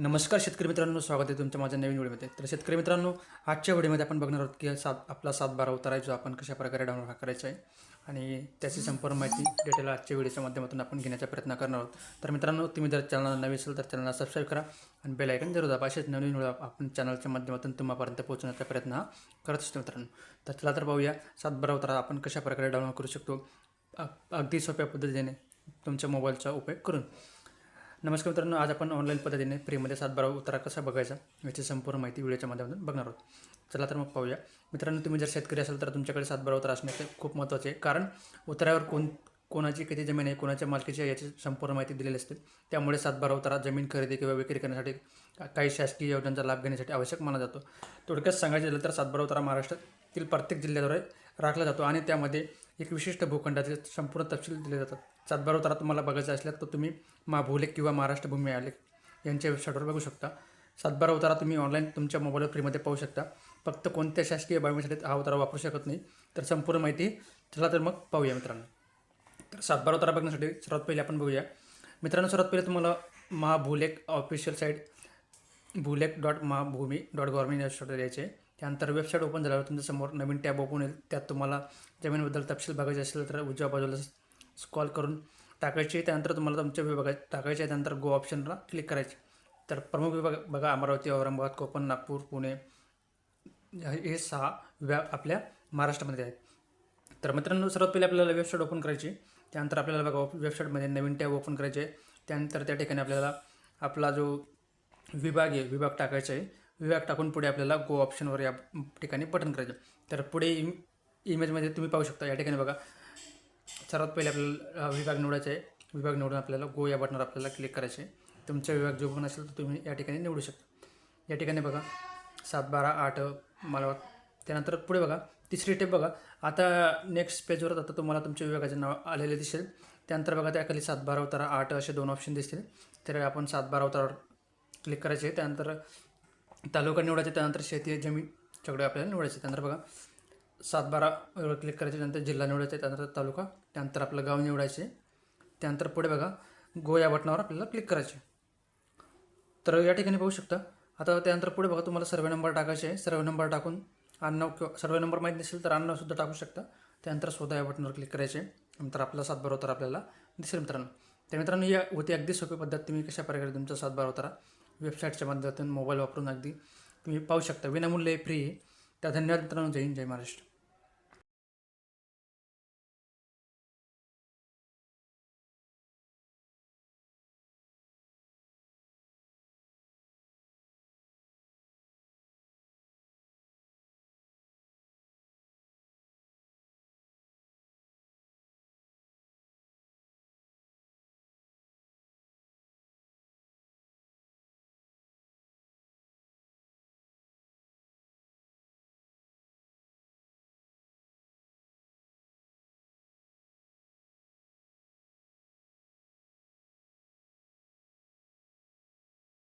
नमस्कार शेतकरी मित्रांनो स्वागत आहे तुमच्या माझ्या नवीन व्हिडिओमध्ये. तर शेतकरी मित्रांनो आजच्या व्हिडिओमध्ये आपण बघणार आहोत की सात आपला सात बारा उतारा जो आपण कशा प्रकारे डाउनलोड करायचा आहे. आणि त्याची संपूर्ण माहिती डिटेल आजच्या व्हिडिओच्या माध्यमातून आपण घेण्याचा प्रयत्न करणार आहोत. तर मित्रांनो तुम्ही जर चॅनलला नवीन असेल तर चॅनलला सबस्क्राईब करा आणि बेल ऐकन जरूर दाबा. असेच नवीन व्हिडिओ आपण चॅनलच्या माध्यमातून तुम्हापर्यंत पोहोचण्याचा प्रयत्न हा करत असतो मित्रांनो. तर चला तर पाहूया सात बारा उतारा आपण कशा प्रकारे डाउनलोड करू शकतो. अगदी सोप्या पद्धतीने तुमच्या मोबाईलचा उपयोग करून. नमस्कार मित्रांनो आज आपण ऑनलाईन पद्धतीने फ्रीमध्ये सातबारा उतारा कसा बघायचा याची संपूर्ण माहिती व्हिडिओच्या माध्यमातून बघणार आहोत. चला तर मग पाहूया. मित्रांनो तुम्ही जर शेतकरी असाल तर तुमच्याकडे सातबारा उतारा असणे हे खूप महत्त्वाचे आहे. कारण उतारावर कोण कोणाची किती जमीन आहे कोणाच्या मालकीची आहे याची संपूर्ण माहिती दिलेली असते. त्यामुळे सातबारा उतारा जमीन खरेदी किंवा विक्री करण्यासाठी काही शासकीय योजनांचा लाभ घेण्यासाठी आवश्यक मानला जातो. थोडक्यात सांगायचं झालं तर सातबारा उतारा महाराष्ट्रातील प्रत्येक जिल्ह्याद्वारे राखला जातो आणि त्यामध्ये एक विशिष्ट भूखंडाचे संपूर्ण तपशील दिले जातात. सातबारा उतारा तुम्हाला बघायचा असल्यास तर तुम्ही महाभूलेख किंवा महाराष्ट्र भूमी आलेख यांच्या वेबसाईटवर बघू शकता. सातबारा उतारा तुम्ही ऑनलाईन तुमच्या मोबाईलवर फ्रीमध्ये पाहू शकता. फक्त कोणत्या शासकीय बाबीसाठी हा उतारा वापरू शकत नाही. तर संपूर्ण माहिती चला तर मग पाहूया मित्रांनो. तर सातबारा उतारा बघण्यासाठी सर्वात पहिले आपण बघूया. मित्रांनो सर्वात पहिले तुम्हाला Mahabhulekh official site Bhulekh dot Mahabhumi dot government या यायचे. त्यानंतर वेबसाईट ओपन झाल्यावर तुमच्यासमोर नवीन टॅब ओपन होईल. त्यात तुम्हाला जमिनीबद्दल तपशील बघायचे असेल तर उजव्या बाजूला स्कॉल करून टाकायचे. त्यानंतर तुम्हाला तुमच्या विभागात टाकायचे. त्यानंतर गो ऑप्शनला क्लिक करायचे. तर प्रमुख विभाग बघा अमरावती औरंगाबाद कोकण नागपूर पुणे हे सहा विभाग आपल्या महाराष्ट्रामध्ये आहेत. तर मित्रांनो सर्वात पहिले आपल्याला वेबसाईट ओपन करायची. त्यानंतर आपल्याला बघा वेबसाईटमध्ये नवीन टॅब ओपन करायचे. त्यानंतर त्या ठिकाणी आपल्याला आपला जो विभाग आहे विभाग टाकायचा आहे. विभाग टाकून पुढे आपल्याला गो ऑप्शनवर या ठिकाणी बटन करायचं तर पुढे इम इमेजमध्ये तुम्ही पाहू शकता या ठिकाणी बघा. सर्वात पहिले आपल्याला विभाग निवडायचा आहे. विभाग निवडून आपल्याला गो या बटनवर आपल्याला क्लिक करायचे आहे. तुमचा विभाग जो पण असेल तर तुम्ही या ठिकाणी निवडू शकता. या ठिकाणी बघा. सात बारा आठ मला त्यानंतर पुढे बघा. तिसरी टेप बघा. आता नेक्स्ट पेजवर आता तुम्हाला तुमच्या विभागाचे नाव आलेले दिसेल. त्यानंतर बघा त्याखाली सात बारा उतारा आठ असे दोन ऑप्शन दिसतील. तर आपण सात बारा उतारावर क्लिक करायचे त्यानंतर तालुका निवडायचे त्यानंतर शेती जमीन सगळे आपल्याला निवडायचे. त्यानंतर बघा सात बारावर क्लिक करायचे त्यानंतर जिल्हा निवडायचा त्यानंतर तालुका त्यानंतर आपलं गाव निवडायचे. त्यानंतर पुढे बघा गो या बटनावर आपल्याला क्लिक करायचे. तर या ठिकाणी पाहू शकता. आता त्यानंतर पुढे बघा तुम्हाला सर्वे नंबर टाकायचे आहे. सर्वे नंबर टाकून आडनाव किंवा सर्वे नंबर माहीत नसेल तर आडनावसुद्धा टाकू शकता. त्यानंतर स्वतः या बटनावर क्लिक करायचे. नंतर आपला सातबारा उतारा आपल्याला दिसेल मित्रांनो. तर मित्रांनो या होती अगदी सोपी पद्धत. तुम्ही कशा प्रकारे तुमचा सातबारा उतारा वेबसाईटच्या माध्यमातून मोबाईल वापरून अगदी तुम्ही पाहू शकता. विनामूल्य फ्री आहे. त्या धन्यवाद मित्रांनो जय हिंद जय महाराष्ट्र.